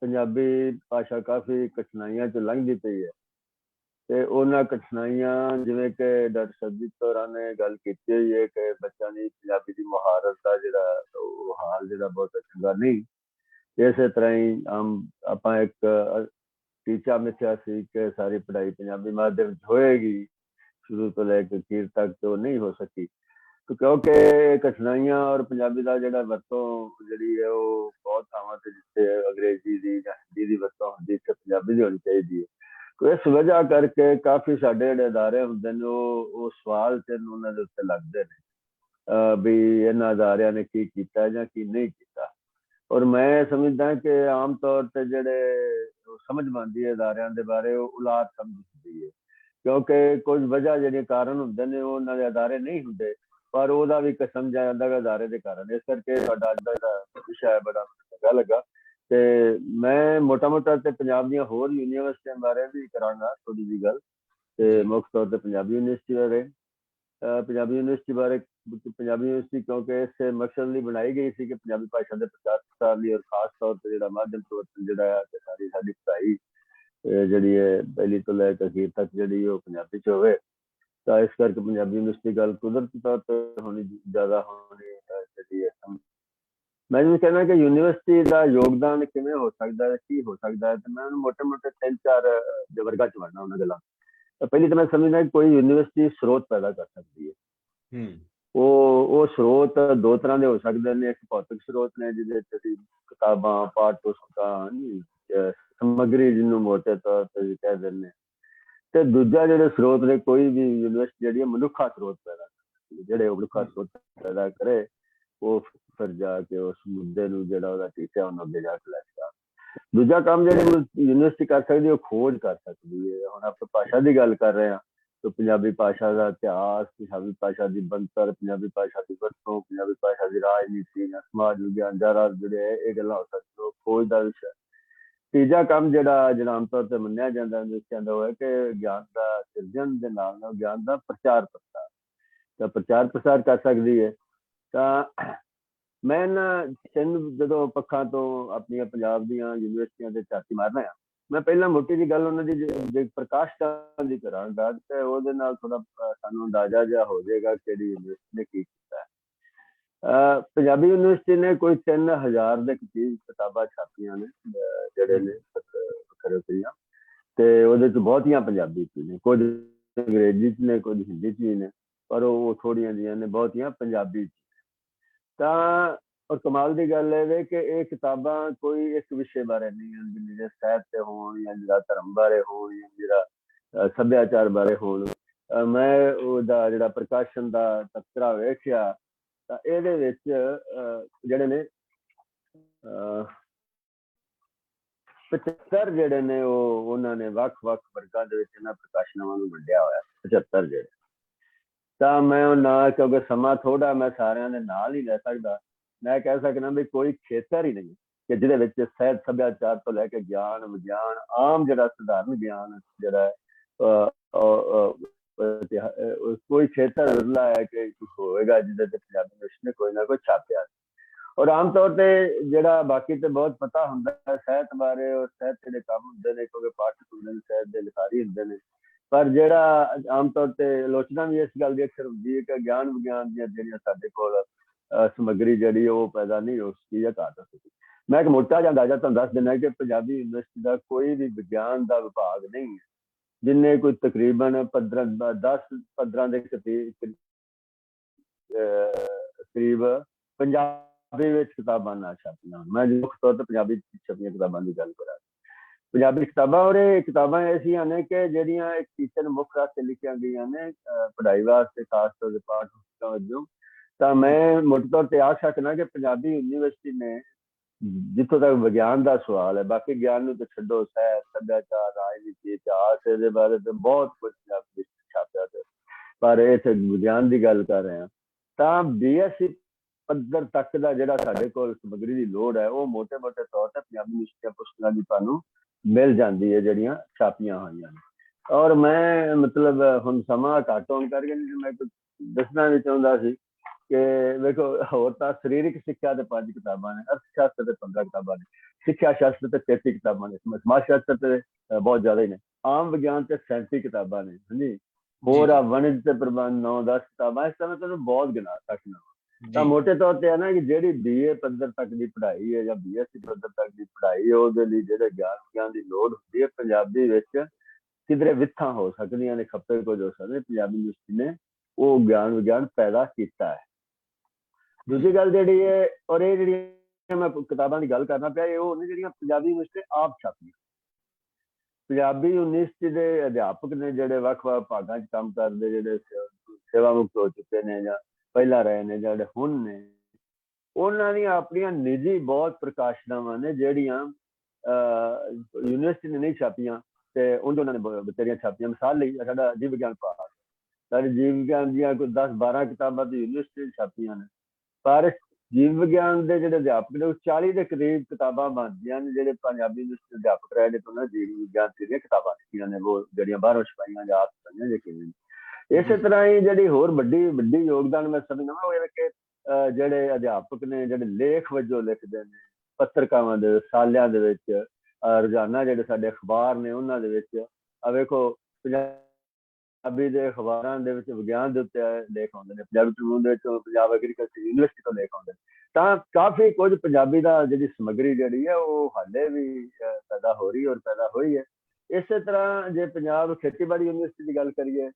ਪੰਜਾਬੀ ਭਾਸ਼ਾ ਕਾਫੀ ਕਠਿਨਾਈਆਂ ਚ ਲੰਘਦੀ ਪਈ ਹੈ। ਤੇ ਉਹਨਾਂ ਕਠਿਨਾਈਆਂ, ਜਿਵੇਂ ਕਿ ਡਾਕਟਰ ਸਰਜੀਤ ਕੌਰਾਂ ਨੇ ਗੱਲ ਕੀਤੀ ਹੋਈ ਹੈ ਕਿ ਬੱਚਿਆਂ ਦੀ ਪੰਜਾਬੀ ਦੀ ਮੁਹਾਰਤ ਦਾ ਜਿਹੜਾ ਉਹ ਹਾਲ ਜਿਹੜਾ ਬਹੁਤ ਚੰਗਾ ਨਹੀਂ। ਇਸੇ ਤਰ੍ਹਾਂ ਹੀ ਆਪਾਂ ਇੱਕ ਟੀਚਾ ਮਿਥਿਆ ਸੀ ਕਿ ਸਾਰੀ ਪੜ੍ਹਾਈ ਪੰਜਾਬੀ ਮਾਧਿਅਮ ਚ ਹੋਏਗੀ, ਸ਼ੁਰੂ ਤੋਂ ਲੈ ਕੇ ਅਖੀਰ ਤੱਕ ਤੇ ਉਹ ਨਹੀਂ ਹੋ ਸਕੀ। ਕਿਉਂਕਿ ਕਠਿਨਾਈਆਂ ਔਰ ਪੰਜਾਬੀ ਦਾ ਜਿਹੜਾ ਵਰਤੋਂ ਜਿਹੜੀ ਹੈ ਉਹ ਬਹੁਤ ਥਾਵਾਂ ਤੇ ਜਿੱਥੇ ਅੰਗਰੇਜ਼ੀ ਦੀ ਜਾਂ ਹਿੰਦੀ ਦੀ ਵਰਤੋਂ ਹੁੰਦੀ ਹੈ ਪੰਜਾਬੀ ਦੀ ਹੋਣੀ ਚਾਹੀਦੀ ਹੈ। ਤੇ ਇਸ ਵਜ੍ਹਾ ਕਰਕੇ ਕਾਫੀ ਸਾਡੇ ਜਿਹੜੇ ਅਦਾਰੇ ਹੁੰਦੇ ਨੇ, ਉਹ ਉਹ ਸਵਾਲ ਚਿੰਨ੍ਹ ਉਹਨਾਂ ਦੇ ਉੱਤੇ ਲੱਗਦੇ ਨੇ। ਵੀ ਇਹਨਾਂ ਅਦਾਰਿਆਂ ਨੇ ਕੀ ਕੀਤਾ ਜਾਂ ਕੀ ਨਹੀਂ ਕੀਤਾ। ਔਰ ਮੈਂ ਸਮਝਦਾ ਕਿ ਆਮ ਤੌਰ ਤੇ ਜਿਹੜੇ ਸਮਝ ਉਹ ਹੈ ਅਦਾਰਿਆਂ ਦੇ ਬਾਰੇ, ਉਹ ਉਲਾਦ ਸਮਝਦੀ ਹੈ। ਕਿਉਂਕਿ ਕੁਝ ਵਜ੍ਹਾ ਜਿਹੜੇ ਕਾਰਨ ਹੁੰਦੇ ਨੇ, ਉਹ ਉਹਨਾਂ ਦੇ ਅਦਾਰੇ ਨਹੀਂ ਹੁੰਦੇ। ਪਰ ਉਹਦਾ ਵੀ ਇੱਕ ਸਮਝਿਆ ਜਾਂਦਾ ਕਿ ਅਦਾਰੇ ਦੇ ਕਾਰਨ। ਇਸ ਕਰਕੇ ਤੁਹਾਡਾ ਅੱਜ ਦਾ ਜਿਹੜਾ ਵਿਸ਼ਾ ਹੈ ਬੜਾ ਚੰਗਾ ਲੱਗਾ। ਤੇ ਮੈਂ ਮੋਟਾ ਮੋਟਾ ਤੇ ਪੰਜਾਬ ਦੀਆਂ ਹੋਰ ਯੂਨੀਵਰਸਿਟੀਆਂ ਬਾਰੇ ਵੀ ਕਰਾਂਗਾ ਥੋੜੀ ਜਿਹੀ ਗੱਲ। ਤੇ ਮੁੱਖ ਤੌਰ ਤੇ ਪੰਜਾਬੀ ਯੂਨੀਵਰਸਿਟੀ ਬਾਰੇ। ਪੰਜਾਬੀ ਯੂਨੀਵਰਸਿਟੀ ਬਾਰੇ ਪੰਜਾਬੀ ਯੂਨੀਵਰਸਿਟੀ ਕਿਉਂਕਿ ਇਸੇ ਮਕਸਦ ਲਈ ਬਣਾਈ ਗਈ ਸੀ ਕਿ ਪੰਜਾਬੀ ਭਾਸ਼ਾ ਦੇ ਪ੍ਰਚਾਰ ਪ੍ਰਸਾਰ ਲਈ ਔਰ ਖਾਸ ਤੌਰ ਤੇ ਜਿਹੜਾ ਮਾਧਿਅਮ ਪਰਿਵਰਤਨ ਜਿਹੜਾ ਹੈ ਤੇ ਸਾਰੀ ਸਾਡੀ ਪੜ੍ਹਾਈ ਜਿਹੜੀ ਹੈ ਪਹਿਲੀ ਤੋਂ ਲੈ ਕੇ ਅਖੀਰ ਤੱਕ ਜਿਹੜੀ ਉਹ ਪੰਜਾਬੀ ਚ ਹੋਵੇ। ਤਾਂ ਇਸ ਕਰਕੇ ਪੰਜਾਬੀ ਯੂਨੀਵਰਸਿਟੀ ਗੱਲ ਕੁਦਰਤੀ ਤੌਰ ਤੇ ਹੋਣੀ ਜ਼ਿਆਦਾ ਹੋਣੀ ਜਿਹੜੀ ਹੈ ਮੈਂ ਵੀ ਕਹਿੰਦਾ ਕਿ ਯੂਨੀਵਰਸਿਟੀ ਦਾ ਯੋਗਦਾਨ ਕਿਵੇਂ ਹੋ ਸਕਦਾ ਹੈ ਕੀ ਹੋ ਸਕਦਾ ਹੈ ਤੇ ਮੈਂ ਉਹਨੂੰ ਮੋਟੇ ਮੋਟੇ ਤਿੰਨ ਚਾਰ ਦੇ ਵਰਗਾਂ ਚ ਵੰਡਣਾ ਉਹਨਾਂ ਗੱਲਾਂ। ਤਾਂ ਪਹਿਲੀ ਤਾਂ ਮੈਂ ਸਮਝਦਾ ਕਿ ਕੋਈ ਯੂਨੀਵਰਸਿਟੀ ਸਰੋਤ ਪੈਦਾ ਕਰ ਸਕਦੀ ਹੈ। ਹੂੰ। ਉਹ ਉਹ ਸਰੋਤ ਦੋ ਤਰ੍ਹਾਂ ਦੇ ਹੋ ਸਕਦੇ ਨੇ ਇੱਕ ਭੌਤਿਕ ਸਰੋਤ ਨੇ ਜਿਹਦੇ ਅਸੀਂ ਕਿਤਾਬਾਂ ਪਾਠ ਪੁਸਤਕਾਂ ਸਮੱਗਰੀ ਜਿਹਨੂੰ ਮੋਟੇ ਤੌਰ ਤੇ ਵੀ ਕਹਿ ਦਿੰਦੇ ਹਾਂ। ਤੇ ਦੂਜਾ ਜਿਹੜੇ ਸਰੋਤ ਨੇ ਕੋਈ ਵੀ ਯੂਨੀਵਰਸਿਟੀ ਜਿਹੜੀ ਮਨੁੱਖਾ ਸਰੋਤ ਪੈਦਾ। ਜਿਹੜੇ ਉਹ ਮਨੁੱਖਾ ਸਰੋਤ ਪੈਦਾ ਕਰੇ ਉਹ ਫਿਰ ਜਾ ਕੇ ਉਸ ਮੁੱਦੇ ਨੂੰ ਜਿਹੜਾ ਉਹਦਾ ਟੀਚਾ ਉਹਨੂੰ ਅੱਗੇ ਜਾ ਕੇ ਲੈ ਸਕਦਾ ਦੂਜਾ ਕੰਮ ਜਿਹੜੇ ਯੂਨੀਵਰਸਿਟੀ ਕਰ ਸਕਦੀ ਉਹ ਖੋਜ ਕਰ ਸਕਦੀ ਹੈ ਹੁਣ ਆਪਾਂ ਭਾਸ਼ਾ ਦੀ ਗੱਲ ਕਰ ਰਹੇ ਹਾਂ ਤੇ ਪੰਜਾਬੀ ਭਾਸ਼ਾ ਦਾ ਇਤਿਹਾਸ ਪੰਜਾਬੀ ਭਾਸ਼ਾ ਦੀ ਬਣਤਰ ਪੰਜਾਬੀ ਭਾਸ਼ਾ ਦੀ ਵਰਤੋਂ ਪੰਜਾਬੀ ਭਾਸ਼ਾ ਦੀ ਰਾਜਨੀਤੀ ਸਮਾਜ ਵਿਗਿਆਨ ਜਰਾ ਜਿਹੜੇ ਹੈ, ਇਹ ਗੱਲਾਂ ਹੋ ਸਕਦੀਆਂ ਖੋਜ ਦਾ ਵਿਸ਼ਾ। ਤੀਜਾ ਕੰਮ ਜਿਹੜਾ ਜਿਹੜਾ ਆਮ ਤੌਰ ਤੇ ਮੰਨਿਆ ਜਾਂਦਾ ਹੈ ਕਹਿੰਦਾ ਹੋਇਆ ਕਿ ਗਿਆਨ ਦਾ ਸਿਰਜਣ ਦੇ ਨਾਲ ਨਾਲ ਗਿਆਨ ਦਾ ਪ੍ਰਚਾਰ ਪ੍ਰਸਾਰ। ਤਾਂ ਪ੍ਰਚਾਰ ਪ੍ਰਸਾਰ ਕਰ ਸਕਦੀ ਹੈ। ਤਾਂ ਮੈਂ ਨਾ ਤਿੰਨ ਜਦੋਂ ਪੱਖਾਂ ਤੋਂ ਆਪਣੀਆਂ ਪੰਜਾਬ ਦੀਆਂ ਯੂਨੀਵਰਸਿਟੀਆਂ ਦੇ ਝਾਤੀ ਮਾਰਨਾ ਆ ਮੈਂ ਪਹਿਲਾਂ ਮੋਟੀ ਜੀ ਗੱਲ ਉਹਨਾਂ ਦੀ ਜੇ- ਜੇ ਪ੍ਰਕਾਸ਼ਤਾ ਦੀ ਕਰਾਂਗਾ ਤੇ ਉਹਦੇ ਨਾਲ ਥੋੜਾ ਸਾਨੂੰ ਅੰਦਾਜ਼ਾ ਜਿਹਾ ਹੋ ਜਾਏਗਾ ਕਿ ਕਿਹੜੀ ਯੂਨੀਵਰਸਿਟੀ ਨੇ ਕੀ ਕੀਤਾ। ਪੰਜਾਬੀ ਯੂਨੀਵਰਸਿਟੀ ਨੇ ਕੋਈ 3000 ਦੇ ਕਰੀਬ ਕਿਤਾਬਾਂ ਛਾਪੀਆਂ ਨੇ ਜਿਹੜੇ ਨੇ ਵੱਖਰੇ ਵੱਖਰੀਆਂ ਤੇ ਉਹਦੇ ਚ ਬਹੁਤੀਆਂ ਪੰਜਾਬੀ ਚ ਨੇ, ਕੁਝ ਅੰਗਰੇਜ਼ੀ ਚ ਨੇ, ਕੁਝ ਹਿੰਦੀ ਚ ਵੀ ਨੇ, ਪਰ ਉਹ ਥੋੜੀਆਂ ਜੀਆਂ ਨੇ, ਬਹੁਤੀਆਂ ਪੰਜਾਬੀ ਚ ਤਾਂ ਔਰ ਕਮਾਲ ਦੀ ਗੱਲ ਇਹ ਵੇ ਕਿ ਇਹ ਕਿਤਾਬਾਂ ਕੋਈ ਇੱਕ ਵਿਸ਼ੇ ਬਾਰੇ ਨਹੀਂ ਹਨ ਜਿਹੜੇ ਸਾਹਿਤ ਤੇ ਹੋਣ ਜਾਂ ਜਿਹੜਾ ਧਰਮ ਬਾਰੇ ਹੋਣ ਜਾਂ ਜਿਹੜਾ ਸੱਭਿਆਚਾਰ ਬਾਰੇ ਹੋਣ। ਮੈਂ ਉਹਦਾ ਜਿਹੜਾ ਪ੍ਰਕਾਸ਼ਨ ਦਾ ਤਸਕਰਾ ਵੇਖਿਆ ਤਾਂ ਇਹਦੇ ਵਿੱਚ ਅਹ, ਜਿਹੜੇ ਨੇ ਅਹ, 75 ਜਿਹੜੇ ਨੇ ਉਹ ਉਹਨਾਂ ਨੇ ਵੱਖ-ਵੱਖ ਵਰਗਾਂ ਦੇ ਵਿੱਚ ਇਹਨਾਂ ਪ੍ਰਕਾਸ਼ਨਾਵਾਂ ਨੂੰ ਵੰਡਿਆ ਹੋਇਆ 75 ਜਿਹੜੇ। ਤਾਂ ਮੈਂ ਉਹ ਨਾ ਕਿਉਂਕਿ ਸਮਾਂ ਥੋੜਾ ਮੈਂ ਸਾਰਿਆਂ ਦੇ ਨਾਲ ਹੀ ਲੈ ਸਕਦਾ ਮੈਂ ਕਹਿ ਸਕਦਾ ਵੀ ਕੋਈ ਖੇਤਰ ਹੀ ਨਹੀਂ ਕਿ ਜਿਹਦੇ ਵਿੱਚ ਸਹਿਤ ਸੱਭਿਆਚਾਰ ਤੋਂ ਲੈ ਕੇ ਗਿਆਨ ਵਿਗਿਆਨ ਆਮ ਜਿਹੜਾ ਸਧਾਰਨ ਗਿਆਨ ਜਿਹੜਾ ਕੋਈ ਖੇਤਰ ਵਿਰਲਾ ਹੈ ਕਿ ਕੁਛ ਹੋਏਗਾ ਜਿਹਦੇ ਤੇ ਪੰਜਾਬੀ ਮਿਸ਼ਨ ਨੇ ਕੋਈ ਨਾ ਕੋਈ ਛਾਪਿਆ। ਔਰ ਆਮ ਤੌਰ ਤੇ ਜਿਹੜਾ ਬਾਕੀ ਤੇ ਬਹੁਤ ਪਤਾ ਹੁੰਦਾ ਹੈ ਸਾਹਿਤ ਬਾਰੇ ਔਰ ਸਾਹਿਤ ਦੇ ਕੰਮ ਹੁੰਦੇ ਨੇ ਕਿਉਂਕਿ ਪਾਠਕ ਹੁੰਦੇ ਨੇ ਸਾਹਿਤ ਦੇ ਲਿਖਾਰੀ ਹੁੰਦੇ ਨੇ। ਪਰ ਜਿਹੜਾ ਆਮ ਤੌਰ ਤੇ ਆਲੋਚਨਾ ਵੀ ਇਸ ਗੱਲ ਦੀ ਅਕਸਰ ਹੁੰਦੀ ਹੈ ਕਿ ਗਿਆਨ ਵਿਗਿਆਨ ਦੀਆਂ ਜਿਹੜੀਆਂ ਸਾਡੇ ਕੋਲ ਅਹ, ਸਮੱਗਰੀ ਜਿਹੜੀ ਉਹ ਪੈਦਾ ਨਹੀਂ ਹੋ ਸਕੀ ਜਾਂ ਘੱਟ ਹੋ ਸਕੀ। ਮੈਂ ਇੱਕ ਮੋਟਾ ਜਿਹਾ ਅੰਦਾਜ਼ਾ ਤੁਹਾਨੂੰ ਦੱਸ ਦਿੰਦਾ ਕਿ ਪੰਜਾਬੀ ਯੂਨੀਵਰਸਿਟੀ ਦਾ ਕੋਈ ਵੀ ਵਿਗਿਆਨ ਦਾ ਵਿਭਾਗ ਨਹੀਂ ਹੈ। ਜਿੰਨੇ ਕੋਈ ਤਕਰੀਬਨ 15 10 15 ਦੇ ਕਰੀਬ ਕਰੀਬ ਪੰਜਾਬੀ ਵਿੱਚ ਕਿਤਾਬਾਂ ਨਾ ਛਾਪੀਆਂ ਮੈਂ ਮੁੱਖ ਤੌਰ ਤੇ ਪੰਜਾਬੀ 'ਚ ਛਪੀਆਂ ਕਿਤਾਬਾਂ ਦੀ ਗੱਲ ਕਰਾਂ। ਪੰਜਾਬੀ ਕਿਤਾਬਾਂ ਔਰ ਇਹ ਕਿਤਾਬਾਂ ਐਸੀਆਂ ਨੇ ਕਿ ਜਿਹੜੀਆਂ ਇੱਕ ਟੀਚਰ ਨੂੰ ਮੁੱਖ ਰਾਸਤੇ ਲਿਖੀਆਂ ਗਈਆਂ ਨੇ ਪੜ੍ਹਾਈ ਵਾਸਤੇ, ਖਾਸ ਤੌਰ ਤੇ ਪਾਠ ਪੁਸਤਕਾਂ ਵਜੋਂ। ਤਾਂ ਮੈਂ ਮੁੱਖ ਤੌਰ ਤੇ ਆਖ ਸਕਦਾ ਕਿ ਪੰਜਾਬੀ ਯੂਨੀਵਰਸਿਟੀ ਨੇ ਜਿੱਥੋਂ ਤੱਕ ਵਿਗਿਆਨ ਦਾ ਸਵਾਲ ਹੈ, ਬਾਕੀ ਗਿਆਨ ਨੂੰ ਤਾਂ ਛੱਡੋ ਸਹਿ ਸੱਭਿਆਚਾਰ, ਰਾਜਨੀਤੀ, ਇਤਿਹਾਸ, ਇਹਦੇ ਬਾਰੇ ਤੇ ਬਹੁਤ ਕੁਝ ਛਾਪਿਆ ਤੇ। ਪਰ ਇਹ ਵਿਗਿਆਨ ਦੀ ਗੱਲ ਕਰ ਰਹੇ ਹਾਂ, ਤਾਂ ਬੀਐਸਸੀ ਪੱਧਰ ਤੱਕ ਦਾ ਜਿਹੜਾ ਸਾਡੇ ਕੋਲ ਸਮਗਰੀ ਦੀ ਲੋੜ ਹੈ, ਉਹ ਮੋٹے-ਮੋٹے ਤੌਰ ਤੇ ਪੰਜਾਬੀ ਵਿਸ਼ਿਆਂ ਪੁਸਤਕਾਂ ਦੀ ਤੁਹਾਨੂੰ ਮਿਲ ਜਾਂਦੀ ਹੈ, ਜਿਹੜੀਆਂ ਛਾਪੀਆਂ ਹੋਈਆਂ ਨੇ। ਔਰ ਮੈਂ ਮਤਲਬ ਹੁਣ ਸਮਾਂ ਘਟੋਂ ਕਰਕੇ ਮੈਂ ਕੁਝ ਦੱਸਣਾ ਵੀ ਚਾਹੁੰਦਾ ਸੀ ਕਿ ਵੇਖੋ ਹੋਰ ਤਾਂ ਸਰੀਰਕ ਸਿੱਖਿਆ ਦੇ ਪੰਜ ਕਿਤਾਬਾਂ ਨੇ ਅਰਥ ਸ਼ਾਸਤਰ ਦੇ 15 ਕਿਤਾਬਾਂ ਨੇ ਸਿੱਖਿਆ ਸ਼ਾਸਤਰ ਤੇ 33 ਕਿਤਾਬਾਂ ਨੇ ਸਮਾ- ਸਮਾਜ ਸ਼ਾਸਤਰ ਤੇ ਬਹੁਤ ਜ਼ਿਆਦਾ ਹੀ ਨੇ ਆਮ ਵਿਗਿਆਨ ਤੇ 37 ਕਿਤਾਬਾਂ ਨੇ ਹਾਂਜੀ। ਹੋਰ ਆ ਵਣਜ ਤੇ ਪ੍ਰਬੰਧ 9 10 ਕਿਤਾਬਾਂ ਇਸ ਤਰ੍ਹਾਂ ਤੁਹਾਨੂੰ ਬਹੁਤ ਗਿਣਾ ਸਕਦਾ ਤਾਂ ਜੀ। ਮੋٹے ਤੌਰ ਤੇ ਹੈ ਨਾ ਕਿ ਜਿਹੜੀ ਬੀਏ ਪੱਧਰ ਤੱਕ ਦੀ ਪੜ੍ਹਾਈ ਹੈ ਜਾਂ ਬੀਐਸਸੀ ਪੱਧਰ ਤੱਕ ਦੀ ਪੜ੍ਹਾਈ ਹੈ ਉਹਦੇ ਲਈ ਜਿਹੜੇ ਗਿਆਨ ਵਿਗਿਆਨ ਦੀ ਲੋੜ ਹੁੰਦੀ ਹੈ ਪੰਜਾਬੀ ਵਿੱਚ ਕਿਧਰੇ ਵਿਥਾਂ ਹੋ ਸਕਦੀਆਂ ਨੇ ਖੱਪੇ ਕੁਝ ਹੋ ਸਕਦੇ ਪੰਜਾਬੀ ਯੂਨੀਵਰਸਿਟੀ ਨੇ ਉਹ ਗਿਆਨ ਵਿਗਿਆਨ ਪੈਦਾ ਕੀਤਾ ਹੈ। ਦੂਜੀ ਗੱਲ ਜਿਹੜੀ ਹੈ ਔਰ ਇਹ ਜਿਹੜੀ ਮੈਂ ਕਿਤਾਬਾਂ ਦੀ ਗੱਲ ਕਰਨਾ ਪਿਆ ਇਹ ਉਹ ਨੇ ਜਿਹੜੀਆਂ ਪੰਜਾਬੀ ਯੂਨੀਵਰਸਿਟੀ ਆਪ ਛਾਪੀਆਂ। ਪੰਜਾਬੀ ਯੂਨੀਵਰਸਿਟੀ ਦੇ ਅਧਿਆਪਕ ਨੇ ਜਿਹੜੇ ਵੱਖ-ਵੱਖ ਭਾਗਾਂ 'ਚ ਕੰਮ ਕਰਦੇ ਜਿਹੜੇ ਸੇਵਾ ਮੁਕਤ ਹੋ ਚੁੱਕੇ ਨੇ ਜਾਂ ਪਹਿਲਾਂ ਰਹੇ ਨੇ ਜਾਂ ਜਿਹੜੇ ਹੁਣ ਨੇ ਉਹਨਾਂ ਦੀਆਂ ਆਪਣੀਆਂ ਨਿੱਜੀ ਬਹੁਤ ਪ੍ਰਕਾਸ਼ਨਾਵਾਂ ਨੇ ਜਿਹੜੀਆਂ ਅਹ, ਯੂਨੀਵਰਸਿਟੀ ਨੇ ਨਹੀਂ ਛਾਪੀਆਂ ਤੇ ਉਹਨਾਂ ਨੇ ਬ- ਛਾਪੀਆਂ। ਮਿਸਾਲ ਲਈ ਸਾਡਾ ਜੀਵ ਵਿਗਿਆਨ ਪਾਠ। ਸਾਡੇ ਜੀਵ ਵਿਗਿਆਨ ਦੀਆਂ ਕੋਈ 10 12 ਕਿਤਾਬਾਂ ਦੀ ਯੂਨੀਵਰਸਿਟੀ ਨੇ ਛਾਪੀਆਂ ਨੇ। ਪਰ ਜੀਵ ਵਿਗਿਆਨ ਦੇ ਜਿਹੜੇ ਅਧਿਆਪਕ ਨੇ ਉਹ 40 ਦੇ ਕਰੀਬ ਕਿਤਾਬਾਂ ਬਣਦੀਆਂ ਨੇ ਜਿਹੜੇ ਪੰਜਾਬੀ ਯੂਨੀਵਰਸਿਟੀ ਦੇ ਅਧਿਆਪਕ ਰਹੇ ਨੇ ਉਹਨਾਂ ਜੀਵ ਵਿਗਿਆਨ ਦੀਆਂ ਕਿਤਾਬਾਂ ਲਿਖੀਆਂ ਨੇ ਉਹ ਜਿਹੜੀਆਂ ਬਾਹਰੋਂ ਛਪਾਈਆਂ ਜਾਂ ਆਪ ਛਪਾਈਆਂ ਜੇ ਕਿਵੇਂ ਨੇ। ਇਸੇ ਤਰ੍ਹਾਂ ਹੀ ਜਿਹੜੀ ਹੋਰ ਵੱਡੀ ਵੱਡੀ ਯੋਗਦਾਨ ਮੈਂ ਸਮਝਦਾ ਉਹ ਇਹ ਕਿ ਜਿਹੜੇ ਅਧਿਆਪਕ ਨੇ ਜਿਹੜੇ ਲੇਖ ਵਜੋਂ ਲਿਖਦੇ ਨੇ ਪੱਤਰਕਾਵਾਂ ਦੇ ਸਾਲਿਆਂ ਦੇ ਵਿੱਚ ਰੋਜ਼ਾਨਾ ਜਿਹੜੇ ਸਾਡੇ ਅਖਬਾਰ ਨੇ ਉਹਨਾਂ ਦੇ ਵਿੱਚ ਆ ਵੇਖੋ ਪੰਜਾਬੀ ਪੰਜਾਬੀ ਦੇ ਅਖਬਾਰਾਂ ਦੇ ਵਿੱਚ ਵਿਗਿਆਨ ਦੇ ਉੱਤੇ ਲੇਖ ਆਉਂਦੇ ਨੇ, ਪੰਜਾਬੀ ਟ੍ਰਿਬਿਊਨ ਦੇ ਵਿੱਚ ਪੰਜਾਬ ਐਗਰੀਕਲਚਰ ਯੂਨੀਵਰਸਿਟੀ ਤੋਂ ਲੇਖ ਆਉਂਦੇ ਨੇ। ਤਾਂ ਕਾਫੀ ਕੁਝ ਪੰਜਾਬੀ ਦਾ ਜਿਹੜੀ ਸਮੱਗਰੀ ਜਿਹੜੀ ਹੈ, ਉਹ ਹਾਲੇ ਵੀ ਪੈਦਾ ਹੋ ਰਹੀ ਔਰ ਪੈਦਾ ਹੋਈ ਹੈ। ਇਸੇ ਤਰ੍ਹਾਂ ਜੇ ਪੰਜਾਬ ਖੇਤੀਬਾੜੀ ਯੂਨੀਵਰਸਿਟੀ ਦੀ ਗੱਲ ਕਰੀਏ,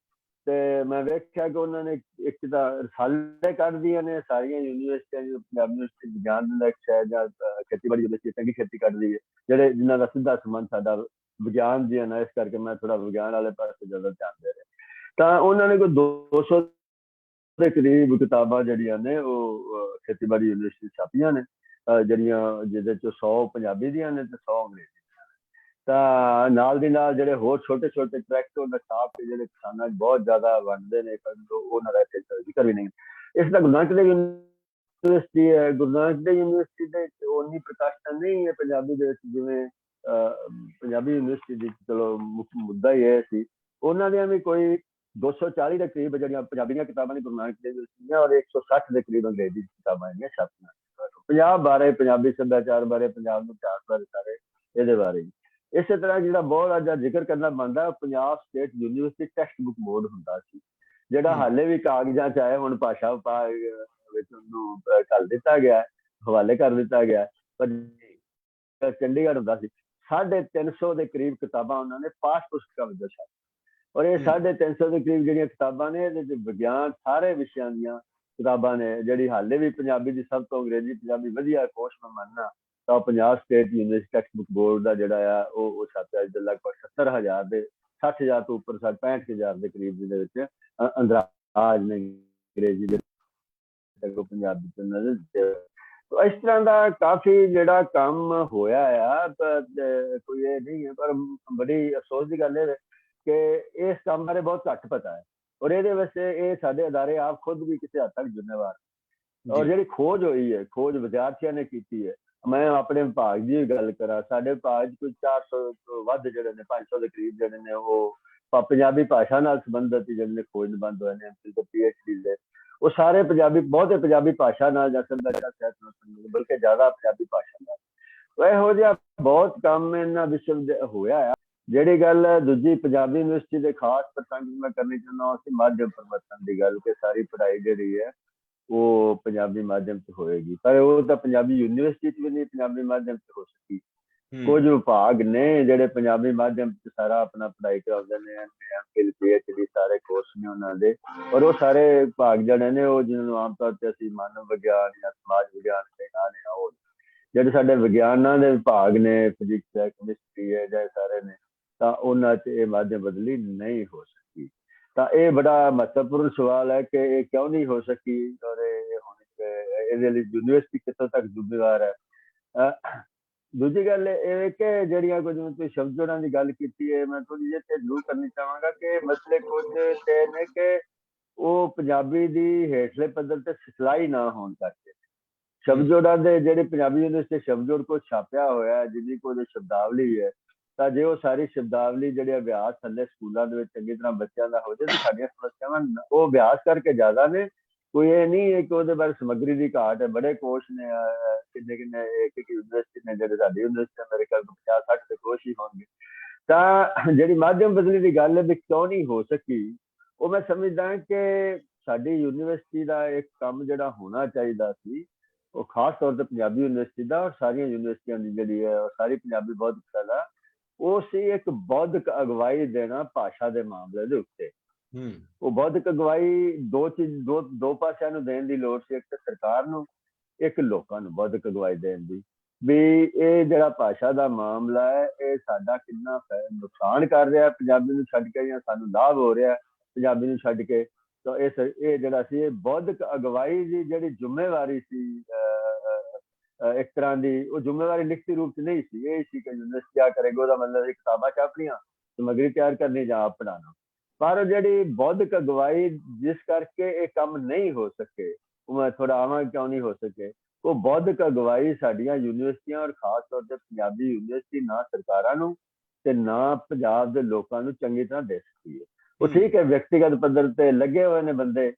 ਤੇ ਮੈਂ ਵੇਖਿਆ ਕਿ ਉਹਨਾਂ ਨੇ ਇੱਕ ਤਾਂ ਰਸਾਲੇ ਕੱਢਦੀਆਂ ਨੇ, ਸਾਰੀਆਂ ਯੂਨੀਵਰਸਿਟੀਆਂ ਜਿਵੇਂ ਪੰਜਾਬ ਯੂਨੀਵਰਸਿਟੀ ਵਿਗਿਆਨ ਦਾ ਇੱਕ ਸ਼ਾਇਦ ਜਾਂ ਖੇਤੀਬਾੜੀ ਯੂਨੀਵਰਸਿਟੀ ਚੰਗੀ ਖੇਤੀ ਕੱਢਦੀ ਹੈ, ਜਿਹੜੇ ਜਿਨ੍ਹਾਂ ਦਾ ਸਿੱਧਾ ਸੰਬੰਧ ਸਾਡਾ ਵਿਗਿਆਨ ਦੀ ਹੈ ਇਸ ਕਰਕੇ ਮੈਂ ਥੋੜਾ ਵਿਗਿਆਨ ਵਾਲੇ ਪਾਸੇ ਜ਼ਿਆਦਾ ਧਿਆਨ ਦੇ ਰਿਹਾ। ਤਾਂ ਉਹਨਾਂ ਨੇ ਕੋਈ 200 ਦੇ ਕਰੀਬ ਕਿਤਾਬਾਂ ਜਿਹੜੀਆਂ ਨੇ ਉਹ ਖੇਤੀਬਾੜੀ ਯੂਨੀਵਰਸਿਟੀ ਛਾਪੀਆਂ ਨੇ ਜਿਹੜੀਆਂ ਜਿਹਦੇ ਚ 100 ਪੰਜਾਬੀ ਦੀਆਂ ਨੇ ਤੇ 100 ਅੰਗਰੇਜ਼ੀ ਦੀਆਂ ਤਾਂ ਨਾਲ ਦੀ ਨਾਲ ਜਿਹੜੇ ਹੋਰ ਛੋਟੇ ਛੋਟੇ ਟਰੈਕਟਰ ਦਾ ਛਾਪ ਕੇ ਜਿਹੜੇ ਕਿਸਾਨਾਂ 'ਚ ਬਹੁਤ ਜ਼ਿਆਦਾ ਵੰਡਦੇ ਨੇ, ਪਰ ਉਹ- ਉਹਨਾਂ ਦਾ ਇੱਥੇ ਜ਼ਿਕਰ ਵੀ ਨਹੀਂ ਇਸ ਦਾ ਗੁਰੂ ਨਾਨਕ ਦੇਵ ਯੂਨੀਵਰਸਿਟੀ ਹੈ ਗੁਰੂ ਨਾਨਕ ਦੇਵ ਯੂਨੀਵਰਸਿਟੀ ਦੇ ਉਨੀ ਪ੍ਰਕਾਸ਼ਤਾ ਨਹੀਂ ਹੈ ਪੰਜਾਬੀ ਦੇ ਵਿੱਚ ਜਿਵੇਂ ਪੰਜਾਬੀ ਯੂਨੀਵਰਸਿਟੀ ਦੀ ਚਲੋ ਮੁੱਖ ਮੁੱਦਾ ਹੀ ਇਹ ਸੀ। ਉਹਨਾਂ ਦੀਆਂ ਵੀ ਕੋਈ 240 ਦੇ ਕਰੀਬ ਜਿਹੜੀਆਂ ਪੰਜਾਬੀ ਦੀਆਂ ਕਿਤਾਬਾਂ ਨੇ ਗੁਰੂ ਨਾਨਕ ਦੇਵ ਯੂਨੀਵਰਸਿਟੀ ਦੀਆਂ ਔਰ 160 ਦੇ ਕਰੀਬ ਅੰਗਰੇਜ਼ੀ ਕਿਤਾਬਾਂ ਜਿਹੜੀਆਂ ਛਾਪੀਆਂ ਪੰਜਾਬ ਬਾਰੇ ਪੰਜਾਬੀ ਸੱਭਿਆਚਾਰ ਬਾਰੇ ਪੰਜਾਬ ਦੇ ਇਤਿਹਾਸ ਬਾਰੇ ਸਾਰੇ ਇਹਦੇ ਬਾਰੇ। ਇਸੇ ਤਰ੍ਹਾਂ ਜਿਹੜਾ ਬਹੁਤ ਅੱਜ ਜ਼ਿਕਰ ਕਰਨਾ ਉਹ Punjab state university text book board ਹੁੰਦਾ ਸੀ ਜਿਹੜਾ। ਹਾਲੇ ਵੀ ਕਾਗਜ਼ਾਂ ਚ ਆਇਆ ਹੁਣ ਭਾਸ਼ਾ ਵਿੱਚ ਉਹਨੂੰ ਘੱਲ ਦਿੱਤਾ ਗਿਆ ਹਵਾਲੇ ਕਰ ਦਿੱਤਾ ਗਿਆ। ਪਰ ਚੰਡੀਗੜ੍ਹ ਹੁੰਦਾ ਸੀ 350 ਦੇ ਕਰੀਬ ਕਿਤਾਬਾਂ ਉਹਨਾਂ ਨੇ ਪਾਠ ਪੁਸਤਕਾਂ ਵਜੋਂ ਛਾਪੀਆਂ ਔਰ ਇਹ ਹਮ। 350 ਦੇ ਕਰੀਬ ਜਿਹੜੀਆਂ ਕਿਤਾਬਾਂ ਨੇ ਇਹਦੇ ਚ ਵਿਗਿਆਨ ਸਾਰੇ ਵਿਸ਼ਿਆਂ ਦੀਆਂ ਕਿਤਾਬਾਂ ਨੇ ਜਿਹੜੀ ਹਾਲੇ ਵੀ ਪੰਜਾਬੀ ਦੀ ਸਭ ਤੋਂ ਅੰਗਰੇਜ਼ੀ ਪੰਜਾਬੀ ਵਧੀਆ ਕੋਰਸ ਮੈਂ ਮੰਨਣਾ ਤਾਂ Punjab state university text book board ਦਾ ਜਿਹੜਾ ਆ ਉਹ ਉਹ ਛਾਪਿਆ ਜਿਹਦੇ ਲਗਭਗ 70000 ਦੇ 60000 ਤੋਂ ਉੱਪਰ 65000 ਦੇ ਕਰੀਬ ਦੇ ਵਿੱਚ ਅੰਦਰਾਜ ਨੇ ਅੰਗਰੇਜ਼ੀ ਦੇ ਤੇ ਕੋ ਪੰਜਾਬੀ ਚ ਨਜ਼ਰ। ਤੋ ਇਸ ਤਰ੍ਹਾਂ ਦਾ ਕਾਫੀ ਜਿਹੜਾ ਕੰਮ ਹੋਇਆ ਆ ਕੋਈ ਇਹ ਨਹੀਂ ਹੈ ਪਰ ਬੜੀ ਅਫਸੋਸ ਦੀ ਗੱਲ ਹੈ ਕਿ ਇਸ ਕੰਮ ਬਾਰੇ ਬਹੁਤ ਘੱਟ ਪਤਾ ਹੈ ਔਰ ਇਹਦੇ ਵਾਸਤੇ ਇਹ ਸਾਡੇ ਅਦਾਰੇ ਆਪ ਖੁਦ ਵੀ ਕਿਸੇ ਹੱਦ ਤੱਕ ਜ਼ਿੰਮੇਵਾਰ ਔਰ। ਜਿਹੜੀ ਖੋਜ ਹੋਈ ਹੈ ਖੋਜ ਵਿਦਿਆਰਥੀਆਂ ਨੇ ਕੀਤੀ ਹੈ ਮੈਂ ਆਪਣੇ ਵਿਭਾਗ ਦੀ ਗੱਲ ਕਰਾਂ ਸਾਡੇ ਵਿਭਾਗ ਕੋਈ 400 ਤੋਂ ਵੱਧ ਜਿਹੜੇ ਨੇ 500 ਦੇ ਕਰੀਬ ਜਿਹੜੇ ਨੇ ਉਹ ਪੰਜਾਬੀ ਭਾਸ਼ਾ ਨਾਲ ਸੰਬੰਧਿਤ ਜਿਹੜੇ ਨੇ ਖੋਜ ਨਿਬੰਧ ਹੋਏ ਨੇ ਐਮਫਿਲ ਤੇ ਪੀਐਚਡੀ ਦੇ। ਉਹ ਸਾਰੇ ਪੰਜਾਬੀ ਬਹੁਤੇ ਪੰਜਾਬੀ ਭਾਸ਼ਾ ਨਾਲ ਜਾਂ ਸੱਭਿਆਚਾਰ ਸਾਹਿਤ ਨਾਲ ਸੰਬੰਧਿਤ ਬਲਕਿ ਜ਼ਿਆਦਾ ਪੰਜਾਬੀ ਭਾਸ਼ਾ ਨਾਲ। ਇਹੋ ਜਿਹਾ ਬਹੁਤ ਕੰਮ ਇਹਨਾਂ ਵਿਸ਼ਵ ਹੋਇਆ ਆ। ਜਿਹੜੀ ਗੱਲ ਦੂਜੀ ਪੰਜਾਬੀ ਯੂਨੀਵਰਸਿਟੀ ਦੇ ਖਾਸ ਪ੍ਰਸੰਗ ਮੈਂ ਕਰਨੀ ਚਾਹੁੰਦਾ ਹਾਂ ਸੀ ਮਾਧਿਅਮ ਪਰਿਵਰਤਨ ਦੀ ਗੱਲ ਕਿ ਸਾਰੀ ਪੜ੍ਹਾਈ ਜਿਹੜੀ ਹੈ ਉਹ ਪੰਜਾਬੀ ਮਾਧਿਅਮ 'ਚ ਹੋਏਗੀ। ਪਰ ਉਹ ਤਾਂ ਪੰਜਾਬੀ ਯੂਨੀਵਰਸਿਟੀ 'ਚ ਵੀ ਨਹੀਂ ਪੰਜਾਬੀ ਮਾਧਿਅਮ 'ਚ ਹੋ ਸਕੀ। ਕੁਝ ਵਿਭਾਗ ਨੇ ਜਿਹੜੇ ਪੰਜਾਬੀ ਮਾਧਿਅਮ 'ਚ ਸਾਰਾ ਆਪਣਾ ਪੜ੍ਹਾਈ ਕਰਾਉਂਦੇ ਨੇ ਐਮਫਿਲ ਪੀਐਚਡੀ ਸਾਰੇ ਕੋਰਸ ਨੇ ਉਹਨਾਂ ਦੇ। ਔਰ ਉਹ ਸਾਰੇ ਵਿਭਾਗ ਜਿਹੜੇ ਨੇ ਉਹ ਜਿਹਨਾਂ ਨੂੰ ਆਮ ਤੌਰ ਤੇ ਅਸੀਂ ਮਾਨਵ ਵਿਗਿਆਨ ਜਾਂ ਸਮਾਜ ਵਿਗਿਆਨ ਦੇ ਨਾਂ ਨੇ ਉਹ ਜਿਹੜੇ ਸਾਡੇ ਵਿਗਿਆਨਾਂ ਦੇ ਵਿਭਾਗ ਨੇ ਫਿਜ਼ਿਕਸ ਹੈ ਕੈਮਿਸਟਰੀ ਹੈ ਜਾਂ ਸਾਰੇ ਨੇ। ਤਾਂ ਉਹਨਾਂ 'ਚ ਇਹ ਮਾਧਿਅਮ ਬਦਲੀ ਨਹੀਂ ਹੋ ਸਕੀ। ਤਾਂ ਇਹ ਬੜਾ ਮਹੱਤਵਪੂਰਨ ਸਵਾਲ ਹੈ ਕਿ ਇਹ ਕਿਉਂ ਨਹੀਂ ਹੋ ਸਕੀ ਔਰ ਇਹ ਇਹਦੇ ਲਈ ਯੂਨੀਵਰਸਿਟੀ ਕਿੱਥੋਂ ਤੱਕ ਜ਼ਿੰਮੇਵਾਰ ਹੈ। ਦੂਜੀ ਗੱਲ ਇਹ ਕਿ ਜਿਹੜੀਆਂ ਕੁਝ ਤੁਸੀਂ ਸ਼ਬਦ ਜੋੜਾਂ ਦੀ ਗੱਲ ਕੀਤੀ ਹੈ, ਮੈਂ ਥੋੜੀ ਜਿਹੀ ਤੇ ਜ਼ਰੂਰ ਕਰਨੀ ਚਾਹਾਂਗਾ ਕਿ ਮਸਲੇ ਕੁਝ ਤੇ ਨੇ ਕਿ ਉਹ ਪੰਜਾਬੀ ਦੀ ਹੇਠਲੇ ਪੱਧਰ ਤੇ ਸਿਖਲਾਈ ਨਾ ਹੋਣ ਕਰਕੇ। ਸ਼ਬਦ ਜੋੜਾਂ ਦੇ ਜਿਹੜੇ ਪੰਜਾਬੀ ਯੂਨੀਵਰਸਿਟੀ ਸ਼ਬਦ ਜੋੜ ਕੋ ਛਾਪਿਆ ਹੋਇਆ ਹੈ ਜਿਹਦੀ ਕੋਈ ਸ਼ਬਦਾਵਲੀ ਹੈ ਤਾਂ ਜੇ ਉਹ ਸਾਰੀ ਸ਼ਬਦਾਵਲੀ ਜਿਹੜੇ ਅਭਿਆਸ ਥੱਲੇ ਸਕੂਲਾਂ ਦੇ ਵਿੱਚ ਚੰਗੀ ਤਰ੍ਹਾਂ ਬੱਚਿਆਂ ਦਾ ਹੋ ਜਾਵੇ ਤਾਂ ਸਾਡੀਆਂ ਸਮੱਸਿਆਵਾਂ ਉਹ ਅਭਿਆਸ ਕਰਕੇ ਜ਼ਿਆਦਾ ਨੇ। ਕੋਈ ਇਹ ਨਹੀਂ ਹੈ ਕਿ ਉਹਦੇ ਬਾਰੇ ਸਮੱਗਰੀ ਦੀ ਘਾਟ ਹੈ, ਬੜੇ ਕੋਸ਼ ਨੇ ਕਿੰਨੇ ਕਿੰਨੇ, ਇੱਕ ਇੱਕ ਯੂਨੀਵਰਸਿਟੀ ਨੇ ਜਿਹੜੇ ਸਾਡੀ ਯੂਨੀਵਰਸਿਟੀ ਮੇਰੇ ਖਿਆਲ 50 60 ਦੇ ਕੋਸ਼ ਹੀ ਹੋਣਗੇ। ਤਾਂ ਜਿਹੜੀ ਮਾਧਿਅਮ ਬਦਲੀ ਦੀ ਗੱਲ ਹੈ ਵੀ ਕਿਉਂ ਨਹੀਂ ਹੋ ਸਕੀ, ਉਹ ਮੈਂ ਸਮਝਦਾ ਕਿ ਸਾਡੀ ਯੂਨੀਵਰਸਿਟੀ ਦਾ ਇੱਕ ਕੰਮ ਜਿਹੜਾ ਹੋਣਾ ਚਾਹੀਦਾ ਸੀ, ਉਹ ਖਾਸ ਤੌਰ ਤੇ ਪੰਜਾਬੀ ਯੂਨੀਵਰਸਿਟੀ ਦਾ ਔਰ ਸਾਰੀਆਂ ਯੂਨੀਵਰਸਿਟੀਆਂ ਦੀ ਜਿਹੜੀ ਹੈ ਸਾਰੀ ਪੰਜਾਬੀ ਬਹੁਤ ਦਾ ਉਹ ਸੀ ਇੱਕ ਬੌਧਿਕ ਅਗਵਾਈ ਦੇਣਾ ਭਾਸ਼ਾ ਦੇ ਮਾਮਲੇ ਦੇ ਉੱਤੇ। ਹੂੰ। ਉਹ ਬੌਧਿਕ ਅਗਵਾਈ ਦੋ ਚੀਜ਼ ਦੋ ਦੋ ਪਾਸਿਆਂ ਨੂੰ ਦੇਣ ਦੀ ਲੋੜ ਸੀ ਇੱਕ ਤਾਂ ਸਰਕਾਰ ਨੂੰ ਇੱਕ ਲੋਕਾਂ ਨੂੰ ਬੌਧਿਕ ਅਗਵਾਈ ਦੇਣ ਦੀ। ਵੀ ਇਹ ਜਿਹੜਾ ਭਾਸ਼ਾ ਦਾ ਮਾਮਲਾ ਹੈ ਇਹ ਸਾਡਾ ਕਿੰਨਾ ਫੈ- ਨੁਕਸਾਨ ਕਰ ਰਿਹਾ ਹੈ ਪੰਜਾਬੀ ਨੂੰ ਛੱਡ ਕੇ ਜਾਂ ਸਾਨੂੰ ਲਾਭ ਹੋ ਰਿਹਾ ਪੰਜਾਬੀ ਨੂੰ ਛੱਡ ਕੇ। ਤਾਂ ਇਹ ਸ- ਇਹ ਜਿਹੜਾ ਸੀ ਇਹ ਬੌਧਿਕ ਅਗਵਾਈ ਦੀ ਜਿਹੜੀ ਜ਼ਿੰਮੇਵਾਰੀ ਸੀ ਇੱਕ ਤਰ੍ਹਾਂ ਦੀ ਉਹ ਜ਼ਿੰਮੇਵਾਰੀ ਲਿਖਤੀ ਰੂਪ ਚ ਨਹੀਂ ਸੀ। ਇਹ ਸੀ ਕਿ ਯੂਨੀਵਰਸਿਟੀ ਆ ਕਰੇਗਾ ਉਹਦਾ ਮਤਲਬ ਇਹ ਕਿਤਾਬਾਂ ਛਾਪਣੀਆਂ ਸਮੱਗਰੀ ਤਿਆਰ ਕਰਨੀ ਜਾਂ ਆਪ ਪੜ੍ਹਾਉਣਾ। ਪਰ ਜਿਹੜੀ ਬੌਧਿਕ ਅਗਵਾਈ ਜਿਸ ਕਰਕੇ ਇਹ ਕੰਮ ਨਹੀਂ ਹੋ ਸਕੇ ਉਹ ਮੈਂ ਥੋੜਾ ਆਵਾਂ ਕਿਉਂ ਨਹੀਂ ਹੋ ਸਕੇ ਉਹ ਬੌਧਿਕ ਅਗਵਾਈ ਸਾਡੀਆਂ ਯੂਨੀਵਰਸਿਟੀਆਂ ਔਰ ਖਾਸ ਤੌਰ ਤੇ ਪੰਜਾਬੀ ਯੂਨੀਵਰਸਿਟੀ ਨਾ ਸਰਕਾਰਾਂ ਨੂੰ ਤੇ ਨਾ ਪੰਜਾਬ ਦੇ ਲੋਕਾਂ ਨੂੰ ਚੰਗੀ ਤਰ੍ਹਾਂ ਦੇ ਸਕਦੀ ਹੈ। ਉਹ। ਠੀਕ ਹੈ ਵਿਅਕਤੀਗਤ ਪੱਧਰ ਤੇ ਲੱਗੇ ਹੋਏ ਨੇ ਬੰਦੇ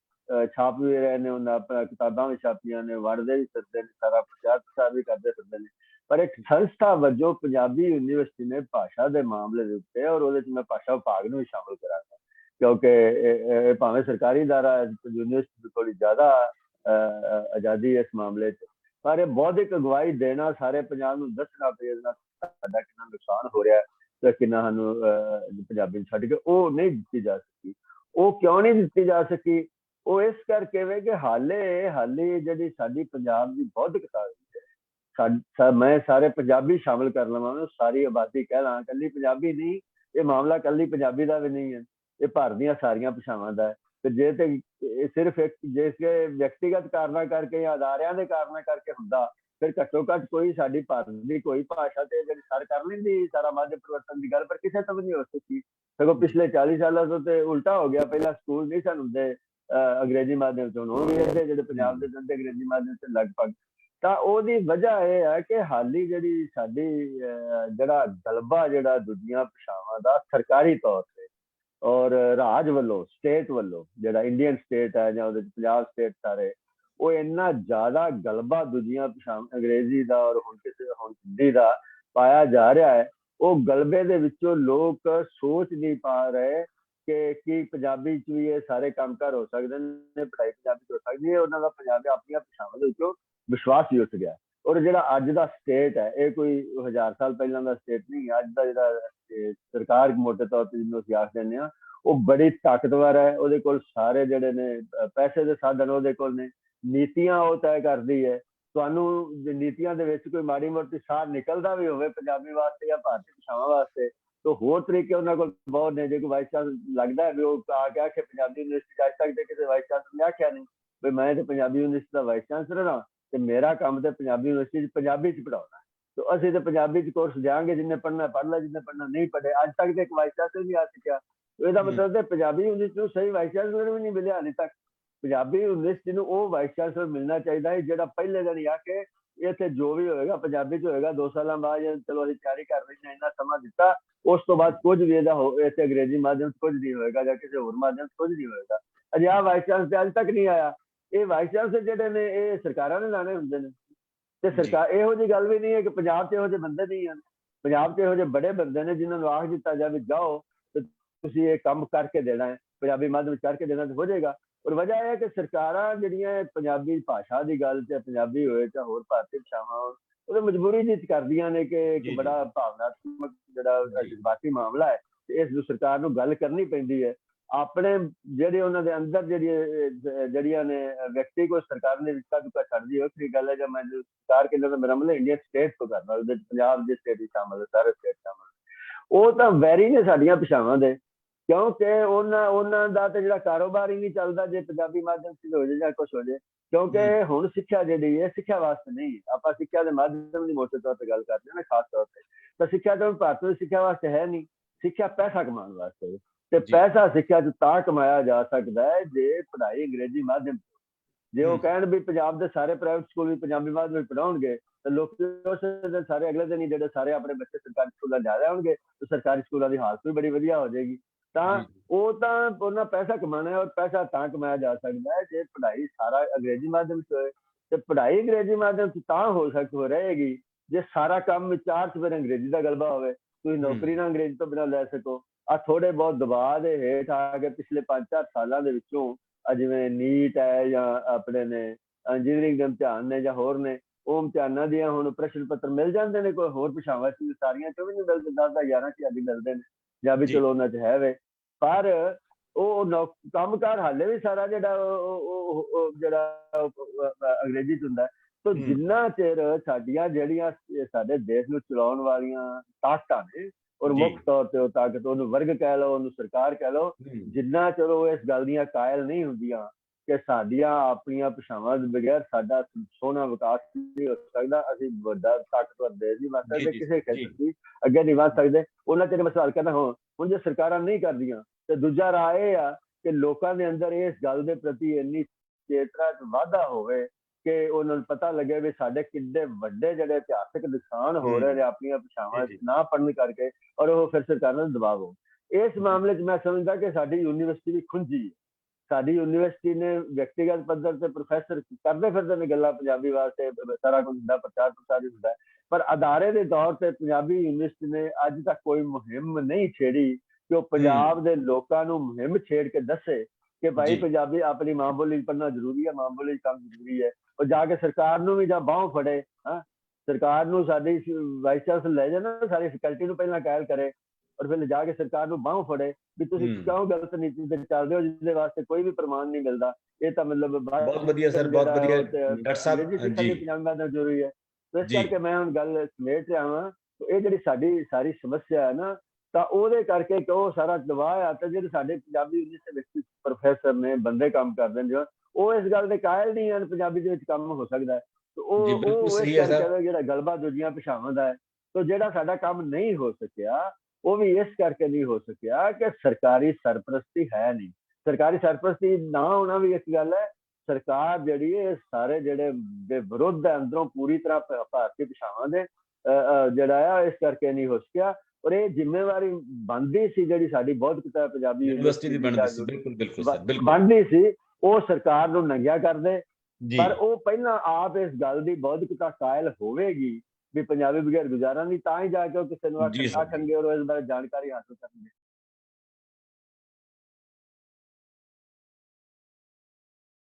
ਛਾਪ ਵੀ ਰਹੇ ਨੇ ਉਹਨਾਂ ਆਪਣਾ ਕਿਤਾਬਾਂ ਵੀ ਛਾਪੀਆਂ ਨੇ ਵੜਦੇ ਵੀ ਫਿਰਦੇ ਨੇ ਸਾਰਾ ਪ੍ਰਚਾਰ ਪ੍ਰਸਾਰ ਵੀ ਕਰਦੇ ਫਿਰਦੇ ਨੇ। ਪਰ ਇੱਕ ਸੰਸਥਾ ਵਜੋਂ ਪੰਜਾਬੀ ਯੂਨੀਵਰਸਿਟੀ ਨੇ ਭਾਸ਼ਾ ਦੇ ਮਾਮਲੇ ਦੇ ਉੱਤੇ ਔਰ ਉਹਦੇ ਚ ਮੈਂ ਭਾਸ਼ਾ ਵਿਭਾਗ ਨੂੰ ਵੀ ਸ਼ਾਮਲ ਕਰਾਂਗਾ। ਕਿਉਂਕਿ ਭਾਵੇਂ ਸਰਕਾਰੀ ਦਾਰਾ ਯੂਨੀਵਰਸਿਟੀ ਥੋੜੀ ਜ਼ਿਆਦਾ ਅਹ, ਆਜ਼ਾਦੀ ਹੈ ਇਸ ਮਾਮਲੇ 'ਚ। ਪਰ ਇਹ ਬੌਧਿਕ ਅਗਵਾਈ ਦੇਣਾ ਸਾਰੇ ਪੰਜਾਬ ਨੂੰ ਦੱਸਣਾ ਪਈ ਇਹਦੇ ਨਾਲ ਸਾਡਾ ਕਿੰਨਾ ਨੁਕਸਾਨ ਹੋ ਰਿਹਾ ਹੈ ਤੇ ਕਿੰਨਾ ਸਾਨੂੰ ਅਹ, ਪੰਜਾਬੀ ਨੂੰ ਛੱਡ ਕੇ ਉਹ ਨਹੀਂ ਦਿੱਤੀ ਜਾ ਸਕੀ। ਉਹ ਕਿਉਂ ਨਹੀਂ ਦਿੱਤੀ ਜਾ ਸਕੀ? ਉਹ ਇਸ ਕਰਕੇ ਵੇ ਕਿ ਹਾਲੇ ਹਾਲੇ ਜਿਹੜੀ ਸਾਡੀ ਪੰਜਾਬ ਦੀ ਬੌਧਿਕਤਾ ਹੈ ਮੈਂ ਸਾਰੇ ਪੰਜਾਬੀ ਸ਼ਾਮਿਲ ਕਰ ਲਵਾਂ, ਮੈਂ ਸਾਰੀ ਆਬਾਦੀ ਕਹਿ ਲਾਂ ਕੱਲੀ ਪੰਜਾਬੀ ਨਹੀਂ, ਇਹ ਮਾਮਲਾ ਕੱਲੀ ਪੰਜਾਬੀ ਦਾ ਵੀ ਨਹੀਂ ਹੈ, ਇਹ ਭਾਰਤ ਦੀਆਂ ਸਾਰੀਆਂ ਭਾਸ਼ਾਵਾਂ ਦਾ ਹੈ। ਤੇ ਜੇ ਤੇ ਇਹ ਸਿਰਫ ਇੱਕ ਜਿਸ ਵਿਅਕਤੀਗਤ ਕਾਰਨਾਂ ਕਰਕੇ ਜਾਂ ਅਦਾਰਿਆਂ ਦੇ ਕਾਰਨਾਂ ਕਰਕੇ ਹੁੰਦਾ, ਫਿਰ ਘੱਟੋ ਘੱਟ ਕੋਈ ਸਾਡੀ ਭਾਰਤ ਦੀ ਕੋਈ ਭਾਸ਼ਾ ਤੇ ਜਿਹੜੀ ਸਰ ਕਰ ਲੈਂਦੀ, ਸਾਰਾ ਮਾਧਿਅਮ ਪਰਿਵਰਤਨ ਦੀ ਗੱਲ, ਪਰ ਕਿਸੇ ਤੋਂ ਵੀ ਨਹੀਂ ਹੋ ਸਕੀ। ਸਗੋਂ ਪਿਛਲੇ 40 ਸਾਲਾਂ ਤੋਂ ਤੇ ਉਲਟਾ ਹੋ ਗਿਆ, ਪਹਿਲਾਂ ਸਕੂਲ ਨਹੀਂ ਸਨ ਹੁੰਦੇ ਅੰਗਰੇਜ਼ੀ ਮਾਧਿਅਮ ਤੋਂ ਉਹ ਵੀ ਇਹਦੇ ਜਿਹੜੇ ਪੰਜਾਬ ਦੇ ਦੰਦੇ ਅੰਗਰੇਜ਼ੀ ਮਾਧਿਅਮ ਤੇ ਲਗਭਗ, ਤਾਂ ਉਹਦੀ ਵਜ੍ਹਾ ਇਹ ਹੈ ਕਿ ਹਾਲੀ ਜਿਹੜੀ ਸਾਡੀ ਜਿਹੜਾ ਗਲਬਾ ਜਿਹੜਾ ਦੂਜੀਆਂ ਭਾਸ਼ਾਵਾਂ ਦਾ ਸਰਕਾਰੀ ਤੌਰ ਤੇ ਔਰ ਰਾਜ ਵੱਲੋਂ ਸਟੇਟ ਵੱਲੋਂ ਜਿਹੜਾ ਇੰਡੀਅਨ ਸਟੇਟ ਹੈ ਜਾਂ ਉਹਦੇ ਚ ਪੰਜਾਬ ਸਟੇਟ ਸਾਰੇ, ਉਹ ਇੰਨਾ ਜ਼ਿਆਦਾ ਗਲਬਾ ਦੂਜੀਆਂ ਭਾਸ਼ਾਵਾਂ, ਅੰਗਰੇਜ਼ੀ ਦਾ ਔਰ ਹੁਣ ਕਿਸੇ, ਹੁਣ ਹਿੰਦੀ ਦਾ ਪਾਇਆ ਜਾ ਰਿਹਾ ਹੈ, ਉਹ ਗਲਬੇ ਦੇ ਵਿੱਚੋਂ ਲੋਕ ਸੋਚ ਨਹੀਂ ਪਾ ਰਹੇ ਕਿ ਕੀ ਪੰਜਾਬੀ ਚ ਵੀ ਇਹ ਸਾਰੇ ਕੰਮਕਾਰ ਹੋ ਸਕਦੇ ਨੇ, ਪੜ੍ਹਾਈ ਪੰਜਾਬੀ ਚ ਹੋ ਸਕਦੀ ਹੈ, ਉਹਨਾਂ ਦਾ ਪੰਜਾਬੀ ਆਪਣੀਆਂ ਭਾਸ਼ਾਵਾਂ ਦੇ ਵਿੱਚੋਂ ਵਿਸ਼ਵਾਸ ਹੀ ਉੱਠ ਗਿਆ। ਔਰ ਜਿਹੜਾ ਅੱਜ ਦਾ ਸਟੇਟ ਹੈ, ਇਹ ਕੋਈ ਹਜ਼ਾਰ ਸਾਲ ਪਹਿਲਾਂ ਦਾ ਸਟੇਟ ਨਹੀਂ ਅੱਜ ਦਾ ਜਿਹੜਾ ਸਰਕਾਰ ਮੋਟੇ ਤੌਰ ਤੇ ਜਿਹਨੂੰ ਅਸੀਂ ਆਖ ਦਿੰਦੇ ਹਾਂ, ਉਹ ਬੜੀ ਤਾਕਤਵਰ ਹੈ, ਉਹਦੇ ਕੋਲ ਸਾਰੇ ਜਿਹੜੇ ਨੇ ਪੈਸੇ ਦੇ ਸਾਧਨ ਉਹਦੇ ਕੋਲ ਨੇ, ਨੀਤੀਆਂ ਉਹ ਤੈਅ ਕਰਦੀ ਹੈ। ਤੁਹਾਨੂੰ ਨੀਤੀਆਂ ਦੇ ਵਿੱਚ ਕੋਈ ਮਾੜੀ ਮੋਟੀ ਸਾਰ ਨਿਕਲਦਾ ਵੀ ਹੋਵੇ ਪੰਜਾਬੀ ਵਾਸਤੇ ਜਾਂ ਭਾਰਤੀ ਭਾਸ਼ਾਵਾਂ ਵਾਸਤੇ ਤਾਂ ਹੋਰ ਤਰੀਕੇ ਉਹਨਾਂ ਕੋਲ ਬਹੁਤ ਨੇ ਜੇ ਕੋਈ ਵਾਈਸ ਚਾਂਸ ਲੱਗਦਾ ਹੈ ਵੀ ਉਹ ਆ ਕੇ ਆਖੇ ਪੰਜਾਬੀ ਯੂਨੀਵਰਸਿਟੀ ਤੱਕ ਤੇ ਕਿਸੇ ਵਾਈਸ ਚਾਂਸ ਨੇ ਆਖਿਆ ਨਹੀਂ ਵੀ ਮੈਂ ਤੇ ਪੰਜਾਬੀ ਯੂਨੀਵਰਸਿਟੀ ਦਾ ਵਾਈਸ ਚਾਂਸਲਰ ਹਾਂ ਤੇ ਮੇਰਾ ਕੰਮ ਤੇ ਪੰਜਾਬੀ ਯੂਨੀਵਰਸਿਟੀ 'ਚ ਪੰਜਾਬੀ 'ਚ ਪੜਾਉਣਾ ਤੋ ਅਸੀਂ ਤੇ ਪੰਜਾਬੀ 'ਚ ਕੋਰਸ ਦਿਆਂਗੇ ਜਿੰਨੇ ਪੜ੍ਹਨਾ ਪੜ੍ਹ ਲੈ ਜਿੰਨੇ ਪੜ੍ਹਨਾ ਨਹੀਂ ਪੜ੍ਹੇ ਅੱਜ ਤੱਕ ਤੇ ਇੱਕ ਵਾਈਸ ਚਾਂਸਲਰ ਨਹੀਂ ਆ ਸਕਿਆ ਇਹਦਾ। ਮਤਲਬ ਤੇ ਪੰਜਾਬੀ ਯੂਨੀਵਰਸਿਟੀ ਨੂੰ ਸਹੀ ਵਾਈਸ ਚਾਂਸਲਰ ਵੀ ਨਹੀਂ ਮਿਲਿਆ ਹਾਲੇ ਤੱਕ। ਪੰਜਾਬੀ ਯੂਨੀਵਰਸਿਟੀ ਨੂੰ ਉਹ ਵਾਈਸ ਚਾਂਸਲਰ ਮਿਲਣਾ ਚਾਹੀਦਾ ਹੈ ਜਿਹੜਾ ਪਹਿਲੇ ਦਿਨ ਹੀ ਆ ਕੇ ਇੱਥੇ ਜੋ ਵੀ ਹੋਏਗਾ ਪੰਜਾਬੀ 'ਚ ਹੋਏਗਾ ਦੋ ਸਾਲਾਂ ਬਾਅਦ ਜਾਂ ਚਲੋ ਅਸੀਂ ਤਿਆਰੀ ਕਰ ਰਹੇ ਹਾਂ ਇੰਨਾ ਸਮਾਂ ਦਿੱਤਾ ਉਸ ਤੋਂ ਬਾਅਦ ਕੁਝ ਵੀ ਇਹਦਾ ਇੱਥੇ ਅੰਗਰੇਜ਼ੀ ਮਾਧਿਅਮ ਕੁਝ ਨਹੀਂ ਹੋਏਗਾ ਜਾਂ ਕਿਸੇ ਹੋਰ ਮਾਧਿਅਮ ਕੁਝ ਨਹੀਂ ਹੋਏਗਾ। ਅਜੇ ਆ ਵਾਈਸ ਚਾਂਸਲਰ ਅੱਜ ਤੱਕ ਨਹੀਂ ਆਇਆ। ਇਹ ਵਾਈਸ ਚਾਂਸਲਰ ਜਿਹੜੇ ਨੇ ਇਹ ਸਰਕਾਰਾਂ ਨੇ ਲਾਣੇ ਹੁੰਦੇ ਨੇ। ਤੇ ਜੀ। ਸਰਕਾਰ ਇਹੋ ਜਿਹੀ ਗੱਲ ਵੀ ਨਹੀਂ ਹੈ ਕਿ ਪੰਜਾਬ 'ਚ ਇਹੋ ਜਿਹੇ ਬੰਦੇ ਨਹੀਂ ਹਨ। ਪੰਜਾਬ 'ਚ ਇਹੋ ਜਿਹੇ ਬੜੇ ਬੰਦੇ ਨੇ ਜਿਨ੍ਹਾਂ ਨੂੰ ਆਖ ਦਿੱਤਾ ਜਾਵੇ ਜਾਓ ਤੇ ਤੁਸੀਂ ਇਹ ਕੰਮ ਕਰਕੇ ਦੇਣਾ ਹੈ ਪੰਜਾਬੀ ਮਾਧਿਅਮ ਕਰਕੇ ਦੇਣਾ ਤੇ ਹੋ ਜਾਏਗਾ। ਔਰ ਵਜ੍ਹਾ ਇਹ ਹੈ ਕਿ ਸਰਕਾਰਾਂ ਜਿਹੜੀਆਂ ਪੰਜਾਬੀ ਭਾਸ਼ਾ ਦੀ ਗੱਲ ਤੇ ਪੰਜਾਬੀ ਹੋਏ ਜਾਂ ਹੋਰ ਭਾਰਤੀ ਭਾਸ਼ਾਵਾਂ ਉਹਦੇ ਮਜਬੂਰੀ ਜਿੱਤ ਕਰਦੀਆਂ ਨੇ ਕਿ ਜੀ, ਇੱਕ ਜੀ। ਬੜਾ ਭਾਵਨਾਤਮਕ ਜਿਹੜਾ ਜੀ। ਜਜ਼ਬਾਤੀ ਮਾਮਲਾ ਹੈ ਤੇ ਇਸ ਨੂੰ ਸਰਕਾਰ ਨੂੰ ਗੱਲ ਕਰਨੀ ਪੈਂਦੀ ਹੈ ਆਪਣੇ ਜਿਹੜੇ ਉਹਨਾਂ ਦੇ ਅੰਦਰ ਜਿਹੜੀ ਅਹ, ਜਿਹੜੀਆਂ ਨੇ ਵਿਅਕਤੀ ਕੋ ਸਰਕਾਰ ਨੇ ਵਿਕਾ ਦੁਕਾ ਛੱਡਦੀ ਹੈ ਉਸਦੀ ਗੱਲ ਹੈ ਜਦ ਮੈਂ ਜੋ ਸਰਕਾਰ ਕੇ ਅੰਦਰ ਮੇਰਾ ਮਤਲਬ ਇੰਡੀਅਨ ਸਟੇਟ ਤੋਂ ਕਰਦਾ ਉਹਦੇ ਪੰਜਾਬ ਦੇ ਸਟੇਟ ਵੀ ਸ਼ਾਮਲ ਹੈ ਸਾਰੇ ਸਟੇਟ ਸ਼ਾਮਲ। ਉਹ ਤਾਂ ਵੈਰੀ ਨੇ ਸਾਡੀਆਂ ਭਾਸ਼ਾਵਾਂ ਦੇ ਕਿਉਂਕਿ ਉਹਨਾਂ ਉਹਨਾਂ ਦਾ ਤੇ ਜਿਹੜਾ ਕਾਰੋਬਾਰ ਹੀ ਨਹੀਂ ਚੱਲਦਾ ਜੇ ਪੰਜਾਬੀ ਮਾਧਿਅਮ ਚ ਹੋ ਜਾਏ ਜਾਂ ਕੁਝ ਹੋ ਜਾਏ ਕਿਉਂਕਿ ਹੁਣ ਸਿੱਖਿਆ ਜਿਹੜੀ ਹੈ ਸਿੱਖਿਆ ਵਾਸਤੇ ਨਹੀਂ। ਆਪਾਂ ਸਿੱਖਿਆ ਦੇ ਮਾਧਿਅਮ ਦੀ ਮੋਟੇ ਤੌਰ ਤੇ ਗੱਲ ਕਰਦੇ ਹਾਂ ਨਾ ਖਾਸ ਤੌਰ ਤੇ ਤਾਂ ਸਿੱਖਿਆ ਤਾਂ ਭਾਰਤ ਦੀ ਸਿੱਖਿਆ ਵਾਸਤੇ ਹੈ ਨਹੀਂ ਸਿੱਖਿਆ ਪੈਸਾ ਕਮਾਉਣ ਵਾਸਤੇ। ਤੇ। ਪੈਸਾ ਸਿੱਖਿਆ ਚ ਤਾਂ ਕਮਾਇਆ ਜਾ ਸਕਦਾ ਹੈ ਜੇ ਪੜ੍ਹਾਈ ਅੰਗਰੇਜ਼ੀ ਮਾਧਿਅਮ। ਜੇ ਉਹ। ਕਹਿਣ ਵੀ ਪੰਜਾਬ ਦੇ ਸਾਰੇ ਪ੍ਰਾਈਵੇਟ ਸਕੂਲ ਵੀ ਪੰਜਾਬੀ ਮਾਧਿਅਮ ਵਿੱਚ ਪੜਾਉਣਗੇ ਤਾਂ ਲੋਕ ਉਸ ਸਾਰੇ ਅਗਲੇ ਦਿਨ ਹੀ ਜਿਹੜੇ ਸਾਰੇ ਆਪਣੇ ਬੱਚੇ ਸਰਕਾਰੀ ਸਕੂਲਾਂ ਜਾ ਰਹੇ ਹੋਣਗੇ ਤੇ ਸਰਕਾਰੀ ਸਕੂਲਾਂ ਦੀ ਹਾਲਤ ਵੀ ਬੜੀ ਵਧੀਆ ਹੋ ਜਾਏਗੀ ਤਾਂ ਉਹ ਤਾਂ ਉਹਨਾਂ ਪੈਸਾ ਕਮਾਉਣਾ ਹੈ ਔਰ ਪੈਸਾ ਤਾਂ ਕਮਾਇਆ ਜਾ ਸਕਦਾ ਹੈ ਜੇ ਪੜ੍ਹਾਈ ਸਾਰਾ ਅੰਗਰੇਜ਼ੀ ਮਾਧਿਅਮ 'ਚ ਹੋਏ ਤੇ ਪੜ੍ਹਾਈ ਅੰਗਰੇਜ਼ੀ ਮਾਧਿਅਮ 'ਚ ਤਾਂ ਹੋ ਸਕ ਹੋ ਰਹੇਗੀ ਜੇ ਸਾਰਾ ਕੰਮ ਵਿਚਾਰ 'ਚ ਫਿਰ ਅੰਗਰੇਜ਼ੀ ਦਾ ਗਲਬਾ ਹੋਵੇ ਤੁਸੀਂ ਨੌਕਰੀ ਨਾ ਅੰਗਰੇਜ਼ੀ ਤੋਂ ਬਿਨਾਂ ਲੈ ਸਕੋ। ਆ ਥੋੜੇ ਬਹੁਤ ਦਬਾਅ ਦੇ ਹੇਠ ਆ ਕੇ ਪਿਛਲੇ 5-4 ਸਾਲਾਂ ਦੇ ਵਿੱਚੋਂ ਆ ਜਿਵੇਂ ਨੀਟ ਹੈ ਜਾਂ ਆਪਣੇ ਨੇ ਇੰਜੀਨੀਅਰਿੰਗ ਦੇ ਇਮਤਿਹਾਨ ਨੇ ਜਾਂ ਹੋਰ ਨੇ ਉਹ ਇਮਤਿਹਾਨਾਂ ਦੀਆਂ ਹੁਣ ਪ੍ਰਸ਼ਨ ਪੱਤਰ ਮਿਲ ਜਾਂਦੇ ਨੇ ਕੋਈ ਹੋਰ ਭਾਸ਼ਾਵਾਂ 'ਚ ਵੀ ਸਾਰੀਆਂ ਚੋਂ ਵੀ ਨਹੀਂ ਮਿਲਦੇ 10 ਦਾ 11 ਚ ਆਦੀ ਮਿਲਦੇ ਨੇ। ਜਾਂ ਵੀ। ਚਲੋ ਉਹਨਾਂ 'ਚ ਹੈ ਵੇ ਪਰ ਉਹ ਕੰਮਕਾਰ ਹਾਲੇ ਵੀ ਸਾਰਾ ਜਿਹੜਾ ਉਹ- ਜਿਹੜਾ ਅੰਗਰੇਜ਼ੀ ਚ ਹੁੰਦਾ। ਤੋ। ਜਿੰਨਾ ਚਿਰ ਸਾਡੀਆਂ ਜਿਹੜੀਆਂ ਸਾਡੇ ਦੇਸ਼ ਨੂੰ ਚਲਾਉਣ ਵਾਲੀਆਂ ਤਾਕਤਾਂ ਨੇ ਔਰ। ਮੁੱਖ ਤੌਰ ਤੇ ਉਹ ਤਾਕਤ ਉਹਨੂੰ ਵਰਗ ਕਹਿ ਲਓ ਉਹਨੂੰ ਸਰਕਾਰ ਕਹਿ ਲਓ ਜਿੰਨਾ ਚਿਰ ਉਹ ਇਸ ਗੱਲ ਦੀਆਂ ਕਾਇਲ ਨਹੀਂ ਹੁੰਦੀਆਂ ਕਿ ਸਾਡੀਆਂ ਆਪਣੀਆਂ ਭਾਸ਼ਾਵਾਂ ਦੇ ਬਗੈਰ ਸਾਡਾ ਸੋਹਣਾ ਵਿਕਾਸ ਨਹੀਂ ਹੋ ਸਕਦਾ ਅਸੀਂ ਵੱਡਾ ਤਾਕਤਵਰ ਦੇਸ਼ ਨਹੀਂ ਬਣ ਸਕਦੇ ਕਿਸੇ। ਖੇਤਰ ਦੀ ਅੱਗੇ ਨਹੀਂ ਵਧ ਸਕਦੇ ਉਹਨਾਂ ਚਿਰ ਮਸਲਾ ਹੱਲ ਕਰਨਾ ਹੋ ਹੁਣ ਜੇ ਸਰਕਾਰਾਂ ਨਹੀਂ ਕਰਦੀਆਂ ਤੇ ਦੂਜਾ ਰਾਹ ਇਹ ਆ ਕਿ ਲੋਕਾਂ ਦੇ ਅੰਦਰ ਇਸ ਗੱਲ ਦੇ ਪ੍ਰਤੀ ਇੰਨੀ ਚੇਤਨਾ ਚ ਵਾਧਾ ਹੋਵੇ ਕਿ ਉਹਨਾਂ ਨੂੰ ਪਤਾ ਲੱਗੇ ਵੀ ਸਾਡੇ ਕਿੱਡੇ ਵੱਡੇ ਜਿਹੜੇ ਇਤਿਹਾਸਕ ਨੁਕਸਾਨ ਹੋ ਰਹੇ। ਨੇ ਆਪਣੀਆਂ ਭਾਸ਼ਾਵਾਂ। ਨਾ ਪੜਨ ਕਰਕੇ ਔਰ ਉਹ ਫਿਰ ਸਰਕਾਰਾਂ ਨੂੰ ਦਬਾਅ ਹੋ ਇਸ ਮਾਮਲੇ 'ਚ ਮੈਂ ਸਮਝਦਾ ਕਿ ਸਾਡੀ ਯੂਨੀਵਰਸਿਟੀ ਵੀ ਖੁੰਝੀ ਹੈ। ਸਾਡੀ ਯੂਨੀਵਰਸਿਟੀ ਨੇ ਵਿਅਕਤੀਗਤ ਪੱਧਰ ਤੇ ਪ੍ਰੋਫੈਸਰ ਕਰਦੇ ਫਿਰਦੇ ਨੇ ਗੱਲਾਂ ਪੰਜਾਬੀ ਵਾਸਤੇ ਸਾਰਾ ਕੁਝ ਹੁੰਦਾ ਪ੍ਰਚਾਰ ਪ੍ਰਸਾਰ ਹੀ ਹੁੰਦਾ। ਪਰ ਅਦਾਰੇ ਦੇ ਤੌਰ ਤੇ ਪੰਜਾਬੀ ਯੂਨੀਵਰਸਿਟੀ ਨੇ ਅੱਜ ਤੱਕ ਕੋਈ ਮੁਹਿੰਮ ਨਹੀਂ ਛੇੜੀ ਕਿ ਉਹ ਪੰਜਾਬ ਦੇ ਲੋਕਾਂ ਨੂੰ ਮੁਹਿੰਮ ਛੇੜ ਕੇ ਦੱਸੇ ਕਿ ਭਾਈ। ਪੰਜਾਬੀ ਆਪਣੀ ਮਾਂ ਬੋਲੀ 'ਚ ਪੜ੍ਹਨਾ ਜ਼ਰੂਰੀ ਹੈ ਮਾਂ ਬੋਲੀ ਕੰਮ ਜ਼ਰੂਰੀ ਹੈ ਉਹ ਜਾ ਕੇ ਸਰਕਾਰ ਨੂੰ ਵੀ ਜਾਂ ਬਾਹੋਂ ਫੜੇ ਹਾਂ ਸਰਕਾਰ ਨੂੰ ਸਾਡੀ ਵਾਈਸ ਚਾਂਸਲਰ ਲੈ ਜਾਣਾ ਸਾਰੀ ਫੈਕਲਟੀ ਨੂੰ ਪਹਿਲਾਂ ਕਾਇਲ ਕਰੇ ਔਰ ਫਿਰ ਜਾ ਕੇ ਸਰਕਾਰ ਨੂੰ ਬਾਹੋਂ ਫੜੇ ਵੀ ਤੁਸੀਂ। ਕਿਉਂ ਗਲਤ ਨੀਤੀ ਤੇ ਚੱਲਦੇ ਹੋ ਜਿਹਦੇ ਵਾਸਤੇ ਕੋਈ ਵੀ ਪ੍ਰਮਾਣ ਨਹੀਂ ਮਿਲਦਾ। ਇਹ ਤਾਂ ਮਤਲਬ ਬਹੁਤ ਵਧੀਆ ਸਰ ਬਹੁਤ ਵਧੀਆ ਡਾਕਟਰ ਸਾਹਿਬ ਜੀ ਦੀ ਪੰਜਾਬੀ ਮਾਧਿਅਮ ਜ਼ਰੂਰੀ ਹੈ। ਇਸ। ਕਰਕੇ ਮੈਂ ਹੁਣ ਗੱਲ ਸਮੇਟ ਤੇ ਇਹ ਜਿਹੜੀ ਸਾਡੀ ਸਾਰੀ ਸਮੱਸਿਆ ਹੈ ਨਾ ਤਾਂ ਉਹਦੇ ਕਰਕੇ ਕਿ ਉਹ ਸਾਰਾ ਦਬਾਅ ਆ ਤੇ ਜਿਹੜੇ ਸਾਡੇ ਪੰਜਾਬੀ ਯੂਨੀਵਰਸਿਟੀ ਪ੍ਰੋਫੈਸਰ ਨੇ ਬੰਦੇ ਕੰਮ ਕਰਦੇ ਨੇ ਉਹ ਇਸ ਗੱਲ ਦੇ ਕਾਇਲ ਨਹੀਂ ਹਨ ਪੰਜਾਬੀ ਦੇ ਵਿੱਚ ਕੰਮ ਹੋ ਸਕਦਾ ਹੈ। ਤੇ ਉਹ ਉਹ ਜਿਹੜਾ ਗਲਬਾ ਦੂਜੀਆਂ ਭਾਸ਼ਾਵਾਂ ਦਾ ਹੈ ਤੇ ਜਿਹੜਾ ਸਾਡਾ ਕੰਮ ਨਹੀਂ ਹੋ ਸਕਿਆ ਉਹ ਵੀ ਇਸ ਕਰਕੇ ਨਹੀਂ ਹੋ ਸਕਿਆ ਕਿ ਸਰਕਾਰੀ ਸਰਪ੍ਰਸਤੀ ਹੈ ਨਹੀਂ ਸਰਕਾਰੀ ਸਰਪ੍ਰਸਤੀ ਨਾ ਹੋਣਾ ਵੀ ਇੱਕ ਗੱਲ ਹੈ ਸਰਕਾਰ ਜਿਹੜੀ ਹੈ ਇਹ ਸਾਰੇ ਜਿਹੜੇ ਦੇ ਵਿਰੁੱਧ ਹੈ ਅੰਦਰੋਂ ਪੂਰੀ ਤਰ੍ਹਾਂ ਭਾਰਤੀ ਭਾਸ਼ਾਵਾਂ ਦੇ ਜਿਹੜਾ ਆ ਇਸ ਕਰਕੇ ਨਹੀਂ ਹੋ ਸਕਿਆ ਔਰ ਇਹ ਜ਼ਿੰਮੇਵਾਰੀ ਬਣਦੀ ਸੀ ਜਿਹੜੀ ਸਾਡੀ ਬਹੁਤ ਕਿਤਾ ਪੰਜਾਬੀ ਯੂਨੀਵਰਸਿਟੀ ਦੀ ਬਣਦੀ ਸੀ ਬਿਲਕੁਲ ਬਿਲਕੁਲ ਸਰ ਬਿਲਕੁਲ ਬਣਦੀ ਸੀ ਉਹ ਸਰਕਾਰ ਨੂੰ ਨੰਗਿਆ ਕਰਦੇ ਪਰ ਉਹ ਪਹਿਲਾਂ ਆਪ ਇਸ ਗੱਲ ਦੀ ਬੌਧਿਕਤਾ ਕਾਇਲ ਹੋਵੇਗੀ ਵੀ ਪੰਜਾਬੀ ਬਗੈਰ ਗੁਜ਼ਾਰਾ ਨਹੀਂ ਤਾਂ ਹੀ ਜਾ ਕੇ ਉਹ ਕਿਸੇ ਨੂੰ। ਆਖਣਗੇ ਔਰ ਇਸ ਬਾਰੇ ਜਾਣਕਾਰੀ ਹਾਸਲ ਕਰਨਗੇ